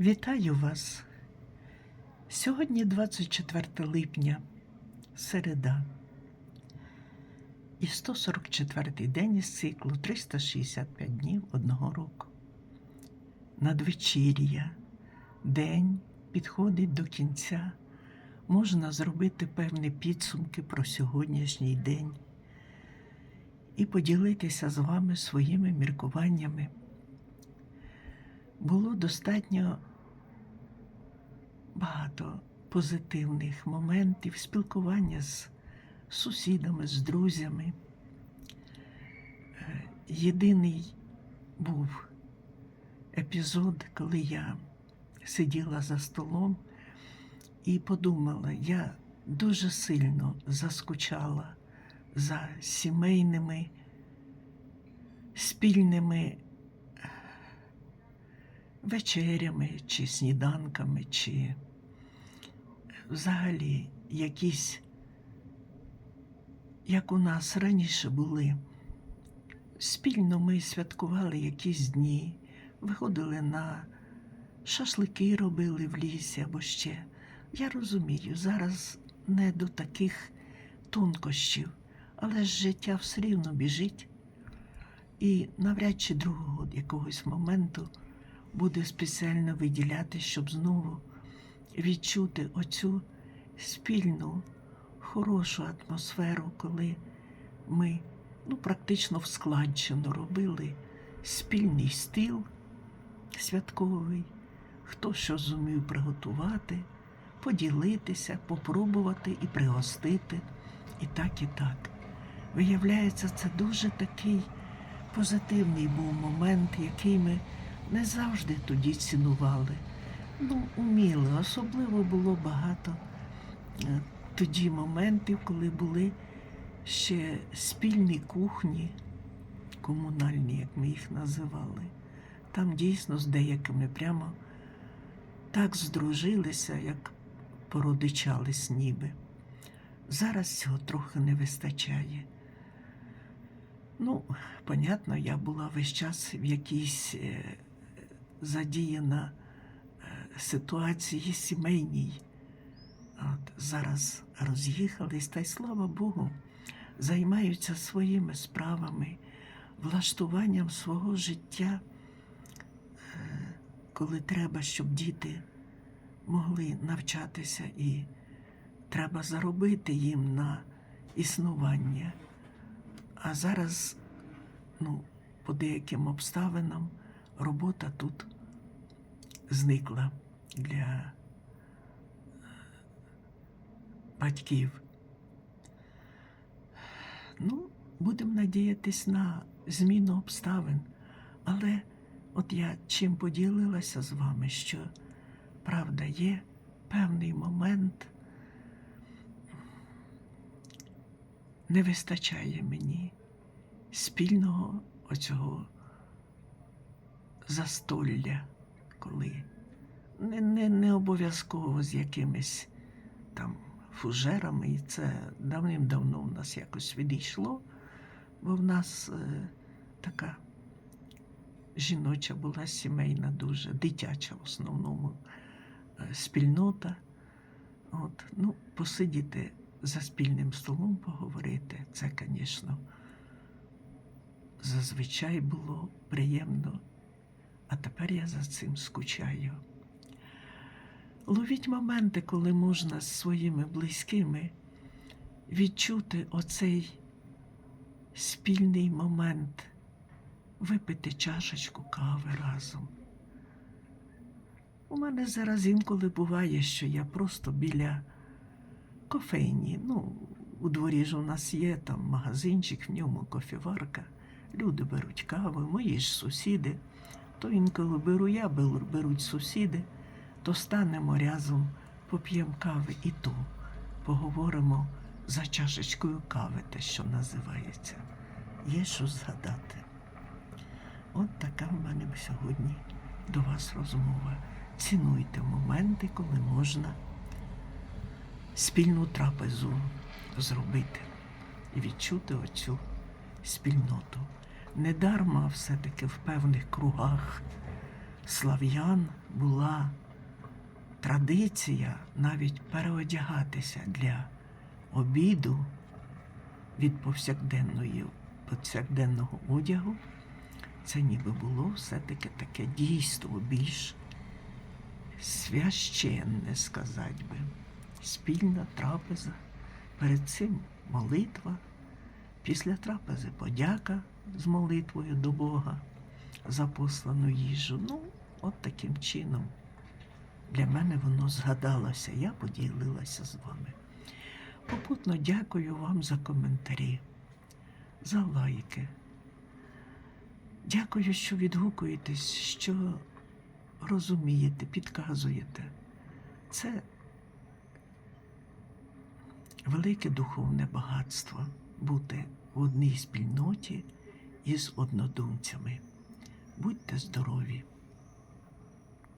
Вітаю вас! Сьогодні 24 липня, середа, і 144 день із циклу 365 днів одного року. Надвечір'я, день підходить до кінця. Можна зробити певні підсумки про сьогоднішній день і поділитися з вами своїми міркуваннями. Було достатньо багато позитивних моментів спілкування з сусідами, з друзями. Е, Єдиний був епізод, коли я сиділа за столом і подумала, я дуже сильно заскучала за сімейними спільними вечерями чи сніданками, чи взагалі якісь, як у нас раніше були. Спільно ми святкували якісь дні, виходили на шашлики робили в лісі або ще. Я розумію, зараз не до таких тонкощів, але ж життя все рівно біжить. І навряд чи другого якогось моменту буде спеціально виділяти, щоб знову відчути оцю спільну, хорошу атмосферу, коли ми ну, практично в складчину робили спільний стіл святковий, хто що зумів приготувати, поділитися, попробувати і пригостити, і так, і так. Виявляється, це дуже такий позитивний був момент, який ми не завжди тоді цінували. Ну, уміли. Особливо було багато е, тоді моментів, коли були ще спільні кухні, комунальні, як ми їх називали. Там дійсно з деякими прямо так здружилися, як породичались ніби. Зараз цього трохи не вистачає. Ну, понятно, я була весь час в якійсь е, задіяна е, ситуації сімейній. От зараз роз'їхались, та й слава Богу, займаються своїми справами, влаштуванням свого життя, е, коли треба, щоб діти могли навчатися і треба заробити їм на існування. А зараз, ну, по деяким обставинам, робота тут зникла для е, батьків. Ну, будемо надіятись на зміну обставин. Але от я чим поділилася з вами, що правда є певний момент, не вистачає мені спільного оцього застолля, коли не, не, не обов'язково з якимись там фужерами, і це давним-давно в нас якось відійшло, бо в нас е, така жіноча була сімейна, дуже дитяча в основному е, спільнота. От, ну, посидіти за спільним столом поговорити, це, звісно, зазвичай було приємно, а тепер я за цим скучаю. Ловіть моменти, коли можна з своїми близькими відчути оцей спільний момент, випити чашечку кави разом. У мене зараз інколи буває, що я просто біля кофейні. Ну, у дворі ж у нас є там магазинчик, в ньому кофіварка. Люди беруть каву, мої ж сусіди. То інколи беру я, беруть сусіди, то станемо разом, поп'ємо кави і то поговоримо за чашечкою кави, те, що називається. Є що згадати. От така в мене сьогодні до вас розмова. Цінуйте моменти, коли можна спільну трапезу зробити і відчути оцю спільноту. Недарма все-таки в певних кругах слав'ян була традиція навіть переодягатися для обіду від повсякденної, повсякденного одягу. Це ніби було все-таки таке дійство більш священне, сказать би. Спільна трапеза, перед цим молитва, після трапези подяка з молитвою до Бога за послану їжу. Ну, от таким чином. Для мене воно згадалося, я поділилася з вами. Попутно дякую вам за коментарі, за лайки. Дякую, що відгукуєтесь, що розумієте, підказуєте. Це велике духовне багатство бути в одній спільноті із однодумцями. Будьте здорові!